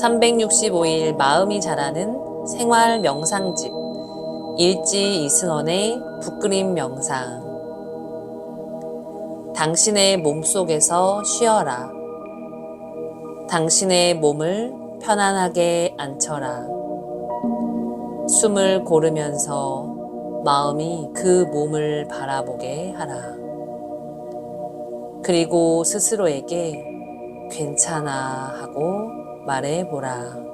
365일 마음이 자라는 생활 명상집 일지 이승원의 북그림 명상 당신의 몸 속에서 쉬어라. 당신의 몸을 편안하게 앉혀라. 숨을 고르면서 마음이 그 몸을 바라보게 하라. 그리고 스스로에게 괜찮아 하고 말해 보라.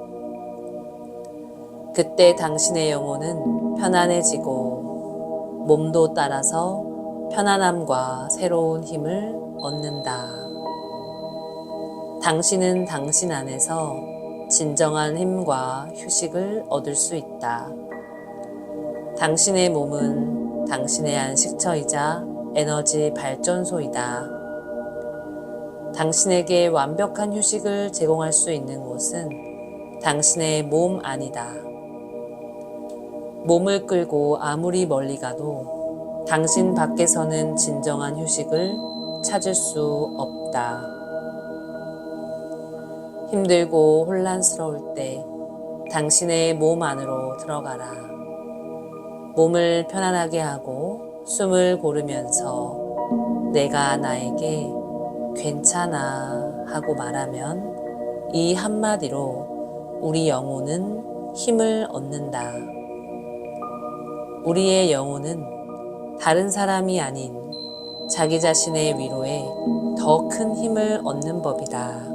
그때 당신의 영혼은 편안해지고 몸도 따라서 편안함과 새로운 힘을 얻는다. 당신은 당신 안에서 진정한 힘과 휴식을 얻을 수 있다. 당신의 몸은 당신의 안식처이자 에너지 발전소이다. 당신에게 완벽한 휴식을 제공할 수 있는 곳은 당신의 몸 안이다. 몸을 끌고 아무리 멀리 가도 당신 밖에서는 진정한 휴식을 찾을 수 없다. 힘들고 혼란스러울 때 당신의 몸 안으로 들어가라. 몸을 편안하게 하고 숨을 고르면서 내가 나에게 괜찮아 하고 말하면 이 한마디로 우리 영혼은 힘을 얻는다. 우리의 영혼은 다른 사람이 아닌 자기 자신의 위로에 더 큰 힘을 얻는 법이다.